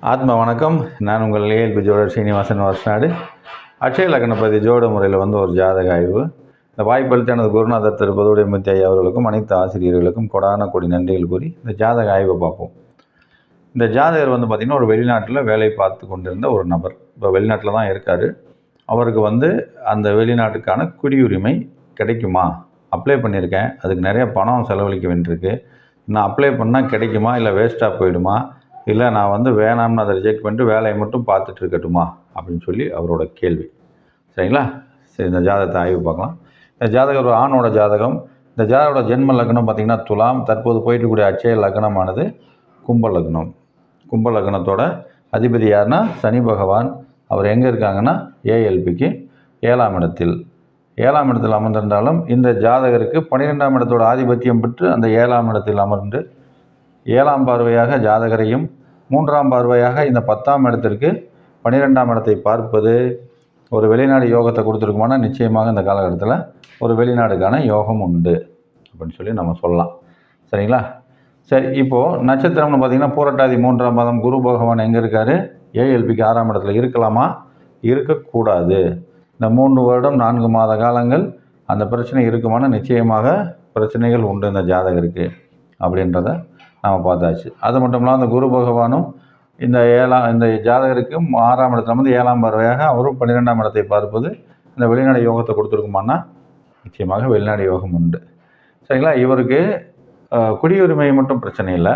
ஆத்ம வணக்கம். நான் உங்கள் ஏஎல்பி ஜோடர் சீனிவாசன் வருஷநாடு அக்ஷய லக்னபதி ஜோட முறையில் வந்து ஒரு ஜாதக ஆய்வு. இந்த வாய்ப்பளித்த எனது குருநாதர் திருப்பதோடைய முத்தி ஐயா அவர்களுக்கும் அனைத்து ஆசிரியர்களுக்கும் கொடான கொடி நன்றிகள் கூறி இந்த ஜாதக ஆய்வை பார்ப்போம். இந்த ஜாதகர் வந்து பார்த்திங்கன்னா ஒரு வெளிநாட்டில் வேலை பார்த்து கொண்டிருந்த ஒரு நபர். இப்போ வெளிநாட்டில் தான் இருக்கார். அவருக்கு வந்து அந்த வெளிநாட்டுக்கான குடியுரிமை கிடைக்குமா? அப்ளை பண்ணியிருக்கேன் அதுக்கு நிறைய பணம் செலவழிக்க வேண்டியிருக்கு. நான் அப்ளை பண்ணால் கிடைக்குமா? இல்லை வேஸ்ட்டாக போயிடுமா? இல்லை நான் வந்து வேணாம்னு அதை ரிஜெக்ட் பண்ணிட்டு வேலையை மட்டும் பார்த்துட்டு இருக்கட்டுமா? அப்படின்னு சொல்லி அவரோட கேள்வி. சரிங்களா? சரி இந்த ஜாதகத்தை ஆய்வு பார்க்கலாம். இந்த ஜாதகம் ஒரு ஆணோட ஜாதகம். இந்த ஜாதகோட ஜென்ம லக்னம் பார்த்திங்கன்னா துலாம் தற்போது போயிட்டுக்கூடிய அச்சய லக்னமானது கும்ப லக்னம். கும்ப லக்னத்தோட அதிபதி யாருன்னா சனி பகவான். அவர் எங்கே இருக்காங்கன்னா ஏஎல்பிக்கு ஏழாம் இடத்தில். ஏழாம் இடத்தில் அமர்ந்திருந்தாலும் இந்த ஜாதகருக்கு பன்னிரெண்டாம் இடத்தோட ஆதிபத்தியம் பெற்று அந்த ஏழாம் இடத்தில் அமர்ந்து ஏழாம் பார்வையாக ஜாதகரையும் மூன்றாம் பார்வையாக இந்த பத்தாம் இடத்திற்கு பன்னிரெண்டாம் இடத்தை பார்ப்பது ஒரு வெளிநாடு யோகத்தை கொடுத்துருக்குமானா நிச்சயமாக இந்த காலகட்டத்தில் ஒரு வெளிநாடுக்கான யோகம் உண்டு அப்படின்னு சொல்லி நம்ம சொல்லலாம். சரிங்களா? சரி இப்போது நட்சத்திரம்னு பார்த்தீங்கன்னா பூரட்டாதி மூன்றாம் மாதம் குரு பகவான் எங்கே இருக்கார்? ஏஎல்பிக்கு ஆறாம் இடத்துல இருக்கலாமா? இருக்கக்கூடாது. இந்த மூன்று வருடம் நான்கு மாத காலங்கள் அந்த பிரச்சனை இருக்குமானா நிச்சயமாக பிரச்சனைகள் உண்டு இந்த ஜாதகருக்கு அப்படின்றத நாம் பார்த்தாச்சு. அது மட்டும் இல்லாமல் அந்த குரு பகவானும் இந்த ஏழாம் இந்த ஜாதகருக்கும் ஆறாம் இடத்துல வந்து ஏழாம் பார்வையாக அவரும் பன்னிரெண்டாம் இடத்தை பார்ப்பது இந்த வெளிநாடு யோகத்தை கொடுத்துருக்குமானா நிச்சயமாக வெளிநாடு யோகம் உண்டு. சரிங்களா? இவருக்கு குடியுரிமை மட்டும் பிரச்சனை இல்லை.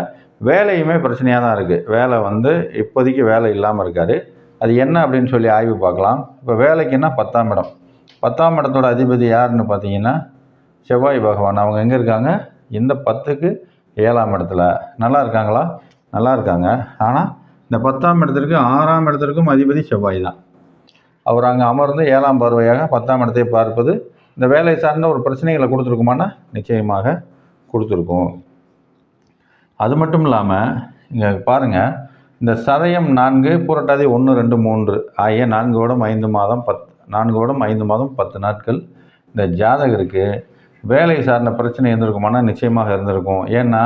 வேலையுமே பிரச்சனையாக தான் இருக்குது வேலை வந்து இப்போதைக்கு வேலை இல்லாமல் இருக்கார். அது என்ன அப்படின்னு சொல்லி ஆய்வு பார்க்கலாம். இப்போ வேலைக்குன்னா பத்தாம் இடம். பத்தாம் இடத்தோட அதிபதி யாருன்னு பார்த்தீங்கன்னா செவ்வாய் பகவான். அவங்க எங்கே இருக்காங்க? இந்த பத்துக்கு ஏழாம் இடத்துல. நல்லா இருக்காங்களா? நல்லா இருக்காங்க. ஆனால் இந்த பத்தாம் இடத்திற்கு ஆறாம் இடத்திற்கும் அதிபதி செவ்வாய் தான். அவர் அங்கே அமர்ந்து ஏழாம் பார்வையாக பத்தாம் இடத்தை பார்ப்பது இந்த வேலை சார்ந்த ஒரு பிரச்சனைகளை கொடுத்துருக்குமானா? நிச்சயமாக கொடுத்துருக்கும். அது மட்டும் இல்லாமல் இங்கே பாருங்கள் இந்த சதயம் நான்கு புரட்டாதி ஒன்று ரெண்டு மூன்று ஆகிய நான்கு வருடம் ஐந்து மாதம் பத் நான்கு வருடம் ஐந்து மாதம் பத்து நாட்கள் இந்த ஜாதகருக்கு வேலை சார்ந்த பிரச்சனை இருந்திருக்குமானா நிச்சயமாக இருந்திருக்கும். ஏன்னா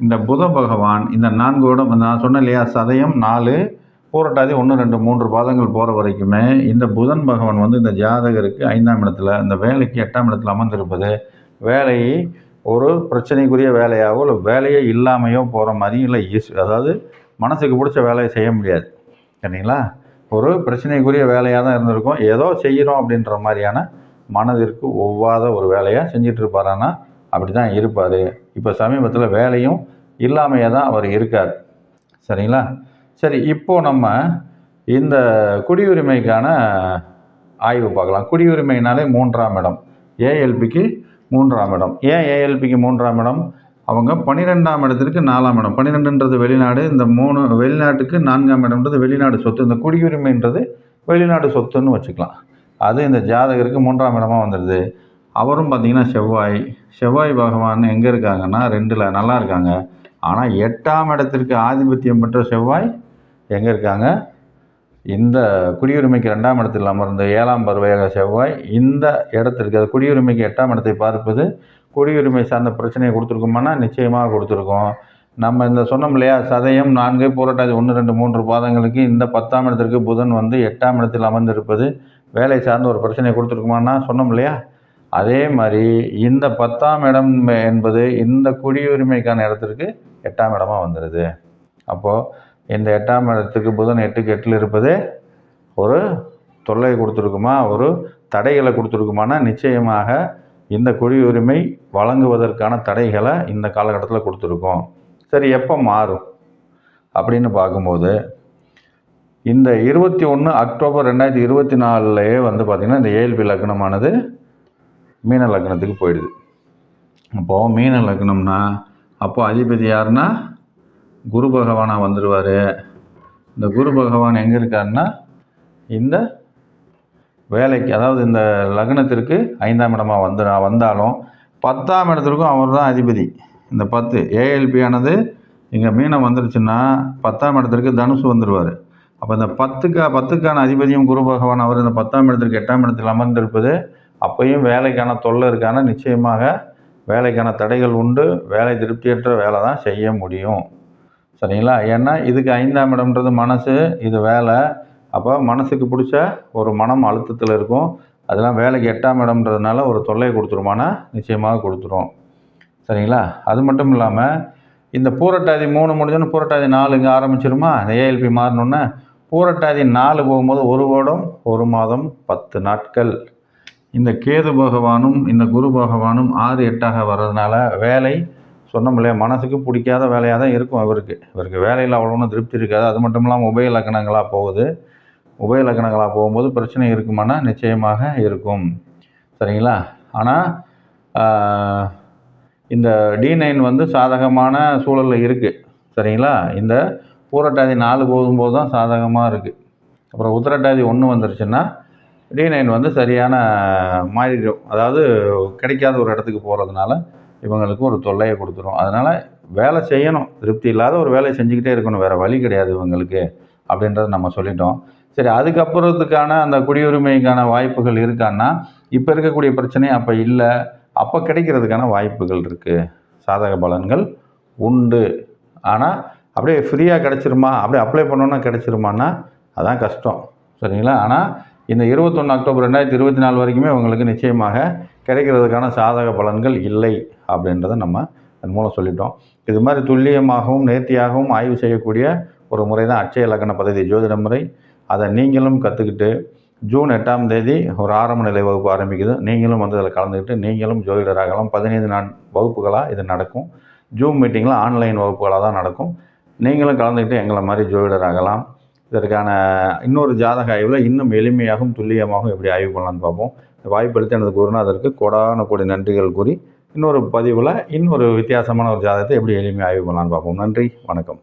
இந்த புத பகவான் இந்த நான்கு நான் சொன்னேன் இல்லையா சதயம் நாலு பூரட்டாதி ஒன்று ரெண்டு மூன்று பாதங்கள் போகிற வரைக்குமே இந்த புதன் பகவான் வந்து இந்த ஜாதகருக்கு ஐந்தாம் இடத்துல இந்த வேலைக்கு எட்டாம் இடத்துல அமர்ந்திருப்பது வேலையை ஒரு பிரச்சனைக்குரிய வேலையாகவோ இல்லை வேலையே இல்லாமையோ போகிற மாதிரி இல்லை. ஈஸ் அதாவது மனசுக்கு பிடிச்ச வேலையை செய்ய முடியாது. சரிங்களா? ஒரு பிரச்சனைக்குரிய வேலையாக தான் இருந்திருக்கும். ஏதோ செய்கிறோம் அப்படின்ற மாதிரியான மனதிற்கு ஒவ்வாத ஒரு வேலையாக செஞ்சுட்டு இருப்பாரானா அப்படி தான் இருப்பார். இப்போ சமீபத்தில் வேலையும் இல்லாமையே தான் அவர் இருக்கார். சரிங்களா? சரி இப்போது நம்ம இந்த குடியுரிமைக்கான ஆய்வு பார்க்கலாம். குடியுரிமைனாலே மூன்றாம் இடம். ஏஎல்பிக்கு மூன்றாம் இடம். ஏன் ஏஎல்பிக்கு மூன்றாம் இடம்? அவங்க பன்னிரெண்டாம் இடத்திற்கு நாலாம் இடம். பன்னிரெண்டுன்றது வெளிநாடு இந்த மூணு வெளிநாட்டுக்கு நான்காம் இடம்ன்றது வெளிநாடு சொத்து. இந்த குடியுரிமைன்றது வெளிநாடு சொத்துன்னு வச்சுக்கலாம். அது இந்த ஜாதகருக்கு மூன்றாம் இடமாக வந்துடுது அவரும் பார்த்தீங்கன்னா செவ்வாய் செவ்வாய் பகவான் எங்கே இருக்காங்கன்னா ரெண்டில் நல்லா இருக்காங்க. ஆனால் எட்டாம் இடத்திற்கு ஆதிபத்தியம் பெற்ற செவ்வாய் எங்கே இருக்காங்க? இந்த குடியுரிமைக்கு ரெண்டாம் இடத்தில் அமர்ந்த ஏழாம் பருவையாக செவ்வாய் இந்த இடத்திற்கு அது குடியுரிமைக்கு எட்டாம் இடத்தை பார்ப்பது குடியுரிமை சார்ந்த பிரச்சனையை கொடுத்துருக்குமானா நிச்சயமாக கொடுத்துருக்கோம். நம்ம இந்த சொன்னோம் இல்லையா? சதயம் நான்கு போராட்டாதி ஒன்று ரெண்டு மூன்று பாதங்களுக்கு இந்த பத்தாம் இடத்திற்கு புதன் வந்து எட்டாம் இடத்தில் அமர்ந்திருப்பது வேலை சார்ந்த ஒரு பிரச்சனையை கொடுத்துருக்குமான்னா சொன்னோம் இல்லையா? அதே மாதிரி இந்த பத்தாம் இடம் என்பது இந்த குடியுரிமைக்கான இடத்திற்கு எட்டாம் இடமா வந்துடுது அப்போது இந்த எட்டாம் இடத்துக்கு புதன் எட்டுக்கு எட்டில் இருப்பது ஒரு தொல்லை கொடுத்துருக்குமா? ஒரு தடைகளை கொடுத்துருக்குமானா நிச்சயமாக இந்த குடியுரிமை வழங்குவதற்கான தடைகளை இந்த காலகட்டத்தில் கொடுத்துருக்கோம். சரி எப்போ மாறும்? அப்படின்னு பார்க்கும்போது இந்த இருபத்தி ஒன்று அக்டோபர் ரெண்டாயிரத்தி இருபத்தி நாலுலேயே வந்து பார்த்திங்கன்னா இந்த ஏஎல்பி லக்னமானது மீன லக்னத்துக்கு போயிடுது. அப்போது மீன லக்னம்னா அப்போது அதிபதி யாருன்னா? குரு பகவானாக வந்துடுவார் இந்த குரு பகவான் எங்கே இருக்காருன்னா இந்த வேலைக்கு அதாவது இந்த லக்னத்திற்கு ஐந்தாம் இடமாக வந்து வந்தாலும் பத்தாம் இடத்திற்கும் அவர் தான் அதிபதி. இந்த பத்து ஏஎல்பி ஆனது இங்கே மீனம் வந்துருச்சுன்னா பத்தாம் இடத்திற்கு தனுசு வந்துடுவார் அப்போ இந்த பத்துக்கா பத்துக்கான அதிபதியும் குரு பகவான் அவர் இந்த பத்தாம் இடத்திற்கு எட்டாம் இடத்தில் அமர்ந்திருப்பது அப்பையும் வேலைக்கான தொல்லை இருக்கான? நிச்சயமாக வேலைக்கான தடைகள் உண்டு. வேலை திருப்தியற்ற வேலை தான் செய்ய முடியும். சரிங்களா? ஏன்னா இதுக்கு ஐந்தாம் இடம்ன்றது மனசு இது வேலை. அப்போ மனசுக்கு பிடிச்ச ஒரு மனம் அழுத்தத்தில் இருக்கும். அதெல்லாம் வேலைக்கு எட்டாம் இடம்ன்றதுனால ஒரு தொல்லையை கொடுத்துருமானா? நிச்சயமாக கொடுத்துரும். சரிங்களா? அது மட்டும் இல்லாமல் இந்த பூரட்டாதி மூணு முடிஞ்சோன்னு பூரட்டாதி நாலு இங்கே ஆரம்பிச்சிருமா? இந்த ஏஎல்பி மாறினோன்னே பூரட்டாதி நாலு போகும்போது ஒரு வருடம் ஒரு மாதம் பத்து நாட்கள். இந்த கேது பகவானும் இந்த குரு பகவானும் ஆறு எட்டாக வர்றதுனால வேலை சொன்னோம் இல்லையா மனசுக்கு பிடிக்காத வேலையாக தான் இருக்கும் இவருக்கு இவருக்கு வேலையில் அவ்வளோ ஒன்றும் திருப்தி இருக்காது. அது மட்டும் இல்லாமல் உபய லக்கணங்களாக போகுது. உபய லக்கணங்களாக போகும்போது பிரச்சனை இருக்குமானா நிச்சயமாக இருக்கும். சரிங்களா? ஆனால் இந்த டி நைன் வந்து சாதகமான சூழலில் இருக்குது சரிங்களா? இந்த பூரட்டாதி நாலு போகும்போது தான் சாதகமாக இருக்குது அப்புறம் உத்திரட்டாதி ஒன்று வந்துருச்சுன்னா டி நைன் வந்து சரியான மாறிடும். அதாவது கிடைக்காத ஒரு இடத்துக்கு போகிறதுனால இவங்களுக்கு ஒரு தொல்லையை கொடுத்துரும். அதனால் வேலை செய்யணும். திருப்தி இல்லாத ஒரு வேலையை செஞ்சுக்கிட்டே இருக்கணும். வேறு வழி கிடையாது இவங்களுக்கு அப்படின்றத நம்ம சொல்லிட்டோம். சரி அதுக்கப்புறத்துக்கான அந்த குடியுரிமைக்கான வாய்ப்புகள் இருக்கான்னா இப்போ இருக்கக்கூடிய பிரச்சனை அப்போ இல்லை. அப்போ கிடைக்கிறதுக்கான வாய்ப்புகள் இருக்குது சாதக பலன்கள் உண்டு. ஆனால் அப்படியே ஃப்ரீயாக கிடச்சிருமா? அப்படியே அப்ளை பண்ணோன்னா கிடச்சிருமான்னா அதான் கஷ்டம். சரிங்களா? ஆனால் இந்த இருபத்தொன்று அக்டோபர் ரெண்டாயிரத்தி இருபத்தி நாலு வரைக்குமே உங்களுக்கு நிச்சயமாக கிடைக்கிறதுக்கான சாதக பலன்கள் இல்லை அப்படின்றத நம்ம அதன் மூலம் சொல்லிட்டோம். இது மாதிரி துல்லியமாகவும் நேர்த்தியாகவும் ஆய்வு செய்யக்கூடிய ஒரு முறை தான் அட்சய இலக்கண பதவி ஜோதிட முறை. அதை நீங்களும் கற்றுக்கிட்டு ஜூன் எட்டாம் தேதி ஒரு ஆரம்ப நிலை வகுப்பு ஆரம்பிக்குது. நீங்களும் வந்து அதில் கலந்துக்கிட்டு நீங்களும் ஜோதிடராகலாம். பதினைந்து நாள் வகுப்புகளாக இது நடக்கும். ஜூம் மீட்டிங்கில் ஆன்லைன் வகுப்புகளாக தான் நடக்கும். நீங்களும் கலந்துக்கிட்டு எங்களை மாதிரி ஜோதிடராகலாம் இதற்கான இன்னொரு ஜாதக ஆய்வில் இன்னும் எளிமையாகவும் துல்லியமாகவும் எப்படி ஆய்வு பண்ணலான்னு பார்ப்போம். வாய்ப்பளித்து எனது குருநாதருக்கு கோடான கோடி நன்றிகள் கூறி இன்னொரு பதிவில் இன்னொரு வித்தியாசமான ஒரு ஜாதகத்தை எப்படி எளிமையாக ஆய்வு பண்ணலான்னு பார்ப்போம். நன்றி வணக்கம்.